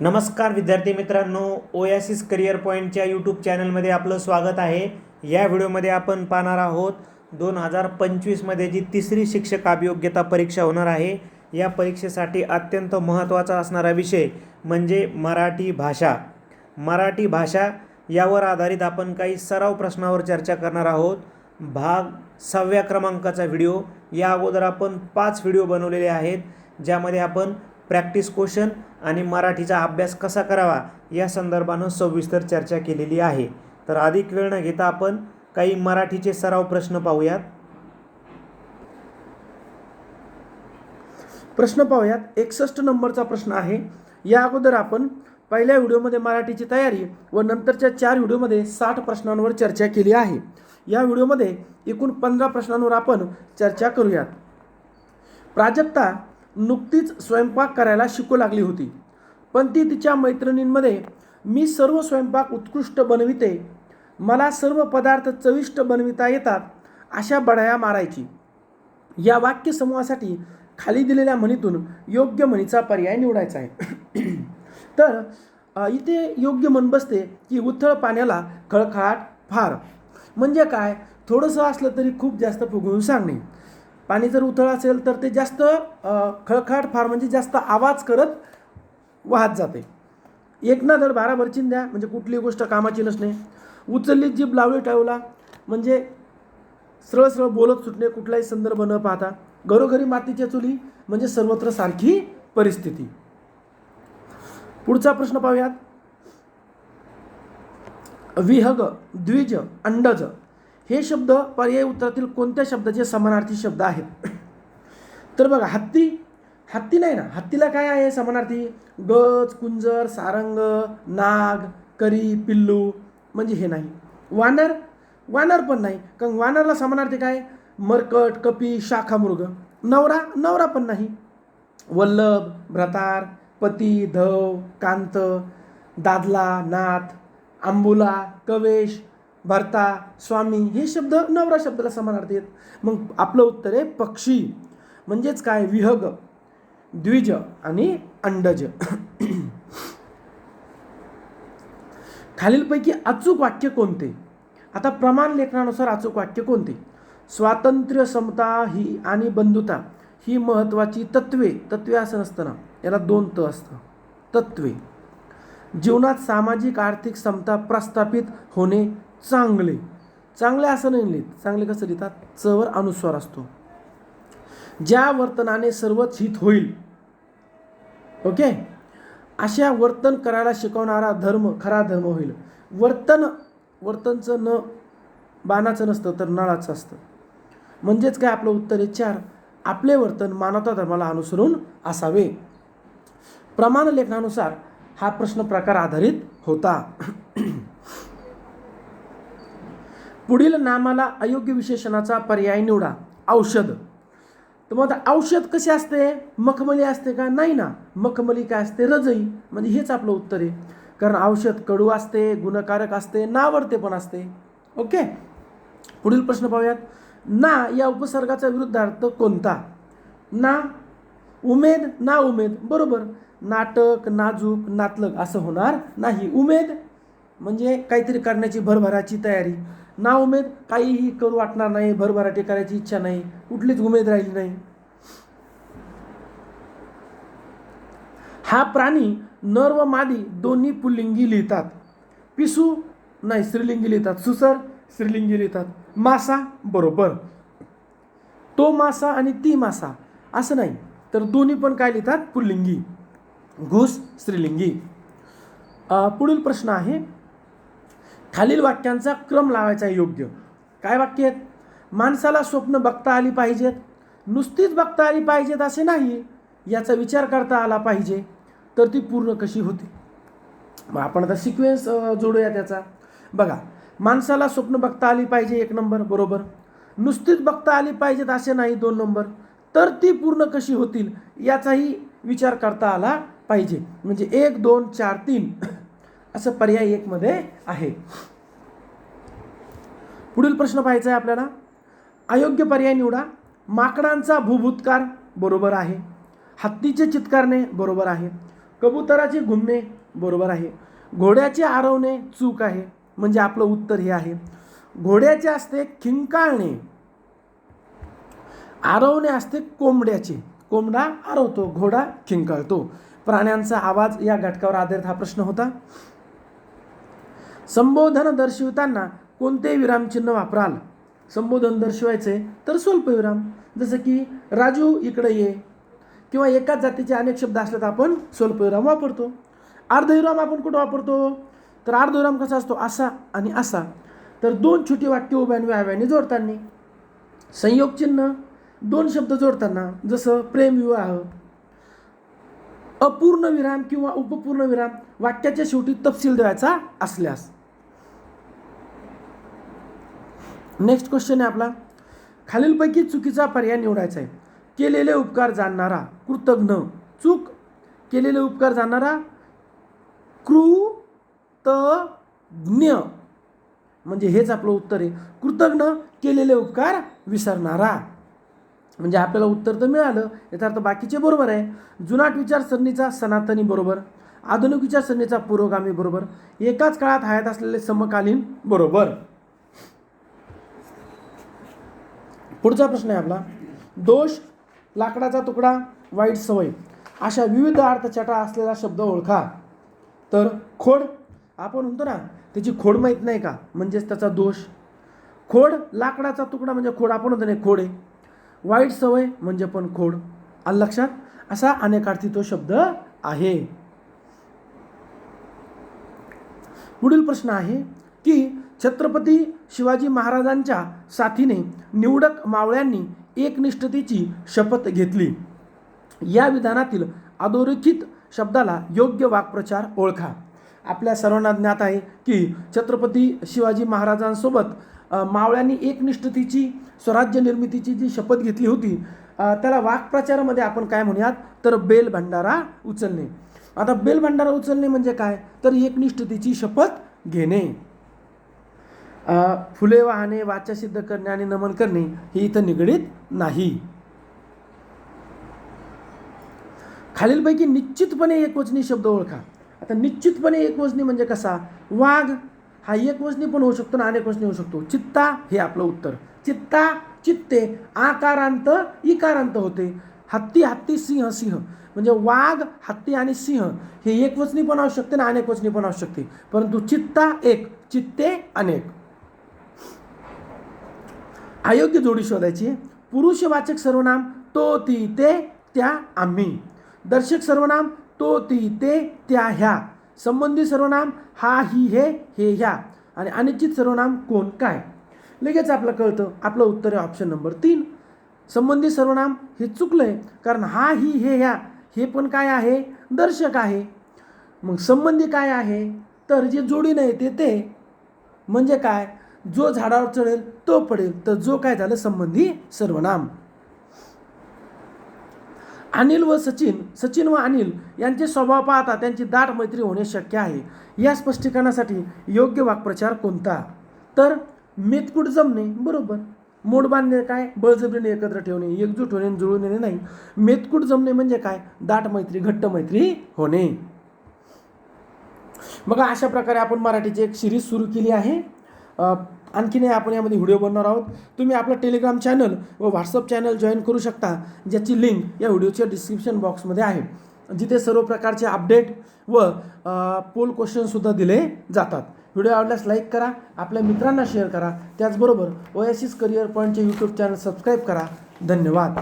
नमस्कार विद्यार्थी मित्रांनो ओयासिस करिअर पॉईंटच्या यूट्यूब चॅनलमध्ये आपलं स्वागत आहे. या व्हिडिओमध्ये आपण पाहणार आहोत दोन हजार पंचवीसमध्ये जी तिसरी शिक्षक अभियोग्यता परीक्षा होणार आहे या परीक्षेसाठी अत्यंत महत्त्वाचा असणारा विषय म्हणजे मराठी भाषा. मराठी भाषा यावर आधारित आपण काही सराव प्रश्नावर चर्चा करणार आहोत. भाग सहाव्या क्रमांकाचा व्हिडिओ. या अगोदर आपण पाच व्हिडिओ बनवलेले आहेत ज्यामध्ये आपण प्रॅक्टिस क्वेश्चन आणि मराठीचा अभ्यास कसा करावा या संदर्भानं सविस्तर चर्चा केलेली आहे. तर अधिक वेळ न घेता आपण काही मराठीचे सराव प्रश्न पाहूयात. प्रश्न पाहूयात. एकसष्ट नंबरचा प्रश्न आहे. या अगोदर आपण पहिल्या व्हिडिओमध्ये मराठीची तयारी व नंतरच्या चार व्हिडिओमध्ये साठ प्रश्नांवर चर्चा केली आहे. या व्हिडिओमध्ये एकूण पंधरा प्रश्नांवर आपण चर्चा करूयात. प्राजक्ता नुकतीच स्वयंपाक करायला शिकू लागली होती. पण ती तिच्या मैत्रिणींमध्ये मी सर्व स्वयंपाक उत्कृष्ट बनविते. मला सर्व पदार्थ चविष्ट बनविता येतात अशा बढाया मारायची. या वाक्यसमूहासाठी खाली दिलेल्या म्हणीतून योग्य म्हणीचा पर्याय निवडायचा आहे. तर इथे योग्य म्हण बसते की उथळ पाण्याला खळखळाट फार. म्हणजे काय? थोडंसं असलं तरी खूप जास्त फुगवून सांगणे. पाणी जर उथळ असेल तर ते जास्त खळखाट फार म्हणजे जास्त आवाज करत वाहत जाते. एक ना धड बाराभर चिंध्या म्हणजे कुठली गोष्ट कामाची नसणे. उचलली जीभ लावली ठेवला म्हणजे सरळ सरळ बोलत सुटणे कुठलाही संदर्भ न पाहता. घरोघरी मातीच्या चुली म्हणजे सर्वत्र सारखी परिस्थिती. पुढचा प्रश्न पाहूयात. विहग द्विज अंडज. हे शब्द पर्यायी उत्तरातील कोणत्या शब्दाचे समानार्थी शब्द आहेत? तर बघा हत्ती हत्ती नाही ना हत्तीला काय आहे समानार्थी? गज कुंजर सारंग नाग करी पिल्लू म्हणजे हे नाही. वानर वानर पण नाही. कारण वानरला समानार्थी काय? मरकट कपी शाखामृग नवरा नवरा पण नाही. वल्लभ भ्रतार पती धव कांत दादला नाथ आंबुला कवेश भरता स्वामी हे शब्द नवरा शब्दाला समानार्थी आहेत. मग आपलं उत्तर आहे पक्षी. म्हणजेच काय? विहग द्विज आणि अंडज. खालीलपैकी अचूक वाक्य कोणते? आता प्रमाण लेखनानुसार अचूक वाक्य कोणते? स्वातंत्र्य समता ही आणि बंधुता ही महत्त्वाची तत्वे. तत्वे असं नसतं ना. याला दोन त असतं. तत्वे. जीवनात सामाजिक आर्थिक समता प्रस्थापित होणे चांगले. चांगले असं नाही लिहित. चांगले कसं लिहितात? चवर अनुस्वार असतो. ज्या वर्तनाने सर्वच हित होईल. ओके? अशा वर्तन करायला शिकवणारा धर्म खरा धर्म होईल. वर्तन वर्तनचं न बाणाचं नसतं तर नळाचं असतं. म्हणजेच काय? आपलं उत्तर आहे चार. आपले वर्तन मानवता धर्माला अनुसरून असावे. प्रमाण लेखनानुसार हा प्रश्न प्रकार आधारित होता. पुढील नामाला अयोग्य विशेषणाचा पर्याय निवडा. औषध. तर मग आता औषध कसे असते? मखमली असते का? नाही ना. मखमली काय असते? रजई. म्हणजे हेच आपलं उत्तर आहे. कारण औषध कडू असते गुणकारक असते नावरते पण असते. ओके? पुढील प्रश्न पाहूयात. ना या उपसर्गाचा विरुद्धार्थ कोणता? ना उमेद ना उमेद. बरोबर. नाटक नाजूक नातलग असं होणार नाही. उमेद म्हणजे काहीतरी करण्याची भरभराची तयारी. ना उमेद काहीही करू वाटणार नाही भरभराटी करायची इच्छा नाही कुठलीच उमेद राहिली नाही. हा प्राणी नर व मादी दोन्ही पुल्लिंगी लिहितात. पिसू नाही स्त्रीलिंगी लिहितात. सुसर स्त्रीलिंगी लिहितात. मासा बरोबर. तो मासा आणि ती मासा असं नाही. तर दोन्ही पण काय लिहितात? पुल्लिंगी. घुस स्त्रीलिंगी. पुढील प्रश्न आहे. खालील वाक्यांचा क्रम लावायचा योग्य. काय वाक्य आहेत? माणसाला स्वप्न बघता आली पाहिजेत. नुसतीच बघता आली पाहिजेत असे नाही याचा विचार करता आला पाहिजे तर ती पूर्ण कशी होते? मग आपण आता सिक्वेन्स जोडूया त्याचा. बघा माणसाला स्वप्न बघता आली पाहिजे एक नंबर बरोबर. नुसतीच बघता आली पाहिजेत असे नाही दोन नंबर तर ती पूर्ण कशी होतील याचाही विचार करता आला पाहिजे. म्हणजे एक दोन चार तीन. असं पर्याय एकमध्ये आहे. पुढील प्रश्न पाहायचा आहे आपल्याला. अयोग्य पर्याय निवडा. माकडांचा भूभूतकार बरोबर आहे. हत्तीचे चित्कारणे बरोबर आहे. कबुतराचे घुमणे बरोबर आहे. घोड्याचे आरवणे चूक आहे. म्हणजे आपलं उत्तर हे आहे. घोड्याचे असते खिंकाळणे. आरवणे असते कोंबड्याचे. कोंबडा आरवतो घोडा खिंकाळतो. प्राण्यांचा आवाज या घटकावर आधारित हा प्रश्न होता. संबोधन दर्शविताना कोणते विरामचिन्ह वापराल. संबोधन दर्शवायचे तर स्वल्पविराम जसं की राजू इकडे ये. किंवा एकाच जातीचे अनेक शब्द असले तर आपण स्वल्पविराम वापरतो. अर्धविराम आपण कुठं वापरतो? तर अर्धविराम कसा असतो? असा आणि असा. तर दोन छोटी वाक्य उभ्या व्याव्याने जोडताना. संयोग चिन्ह दोन शब्द जोडताना. जसं प्रेमविवाह अपूर्ण विराम किंवा उपपूर्ण विराम वाक्याच्या शेवटी तपशील द्यायचा असल्यास. नेक्स्ट क्वेश्चन आहे आपला. खालीलपैकी चुकीचा पर्याय निवडायचा आहे. केलेले उपकार जाणणारा कृतज्ञ चूक. केलेले उपकार जाणणारा कृतज्ञ. म्हणजे हेच आपलं उत्तर आहे. कृतज्ञ केलेले उपकार विसरणारा. म्हणजे आपल्याला उत्तर तर मिळालं यथार्थ बाकीचे बरोबर आहे. जुनाट विचारसरणीचा सनातनी बरोबर आधुनिक विचारसरणीचा पुरोगामी बरोबर एकाच काळात हयात असलेले समकालीन बरोबर. पुढचा प्रश्न आहे आपला. दोष लाकडाचा तुकडा वाईट सवय अशा विविध अर्थछटा असलेला शब्द ओळखा. तर खोड आपण म्हणतो ना त्याची खोड माहीत नाही का? म्हणजेच त्याचा दोष. खोड लाकडाचा तुकडा म्हणजे खोड आपण म्हणतो नाही खोड. आहे वाईट सवय म्हणजे पण खोड. आलं लक्षात? असा अनेकार्थी तो शब्द आहे. पुढील प्रश्न आहे की छत्रपती शिवाजी महाराजांच्या साथीने निवडक मावळ्यांनी एकनिष्ठतेची शपथ घेतली. या विधानातील अधोरेखित शब्दाला योग्य वाक्प्रचार ओळखा. आपल्या सर्वांना ज्ञात आहे की छत्रपती शिवाजी महाराजांसोबत मावळ्यांनी एकनिष्ठतेची स्वराज्य निर्मितीची जी शपथ घेतली होती त्याला वाक्प्रचारामध्ये आपण काय म्हणूयात? तर बेल भंडारा उचलणे. आता बेल भंडारा उचलणे म्हणजे काय? तर एकनिष्ठतेची शपथ घेणे. फुले वाहणे वाचा सिद्ध करणे आणि नमन करणे हे इथं निगडीत नाही. खालीलपैकी निश्चितपणे एकवचनी शब्द ओळखा. आता निश्चितपणे एकवचनी म्हणजे कसा? वाघ हा एकवचनी पण होऊ शकतो ना अनेकवचनी होऊ शकतो. चित्ता हे आपलं उत्तर. चित्ता चित्ते आकारांत इकारांत होते. हत्ती हत्ती सिंह सिंह. म्हणजे वाघ हत्ती आणि सिंह हे एकवचनी पण असू शकते आणि अनेकवचनी पण असू शकते. परंतु चित्ता एक चित्ते अनेक. अयोग्य जोडी शोधायची. पुरुषवाचक सर्वनाम तो ती ते त्या आम्ही. दर्शक सर्वनाम तो ती ते त्या ह्या. संबंधी सर्वनाम हा ही हे हे ह्या. आणि अनिश्चित सर्वनाम कोण काय? लगेच आपलं कळतं. आपलं उत्तर आहे ऑप्शन नंबर तीन. संबंधी सर्वनाम हे चुकलं आहे कारण हा ही हे ह्या हे पण काय आहे? दर्शक आहे. मग संबंधी काय आहे? तर जे जोडीनं येते ते. म्हणजे काय? जो झाडावर चढेल तो पडेल. तर जो काय झालं? संबंधी सर्वनाम. अनिल व सचिन सचिन व अनिल यांचे स्वभाव पाहता त्यांची दाट मैत्री होणे शक्य आहे. या स्पष्टीकरणासाठी योग्य वाक्प्रचार कोणता? तर मेतकूट जमणे? बरोबर. मोड बांधणे काय? बळजबरीने एकत्र ठेवणे एकजूट होणे जुळून येणे नाही. मेतकूट जमणे म्हणजे काय? दाट मैत्री घट्ट मैत्री होणे. बघा अशा प्रकारे आपण मराठीची एक सिरीज सुरू केली आहे. आणखी आणखीनही आपण यामध्ये व्हिडिओ बनवणार आहोत. तुम्ही आपलं टेलिग्राम चॅनल व व्हॉट्सअप चॅनल जॉईन करू शकता ज्याची लिंक या व्हिडिओच्या डिस्क्रिप्शन बॉक्समध्ये आहे. जिथे सर्व प्रकारचे अपडेट व पोल क्वेश्चनसुद्धा दिले जातात. व्हिडिओ आवडल्यास लाईक करा आपल्या मित्रांना शेअर करा. त्याचबरोबर ओएसिस करिअर पॉईंटचे यूट्यूब चॅनल सबस्क्राईब करा. धन्यवाद.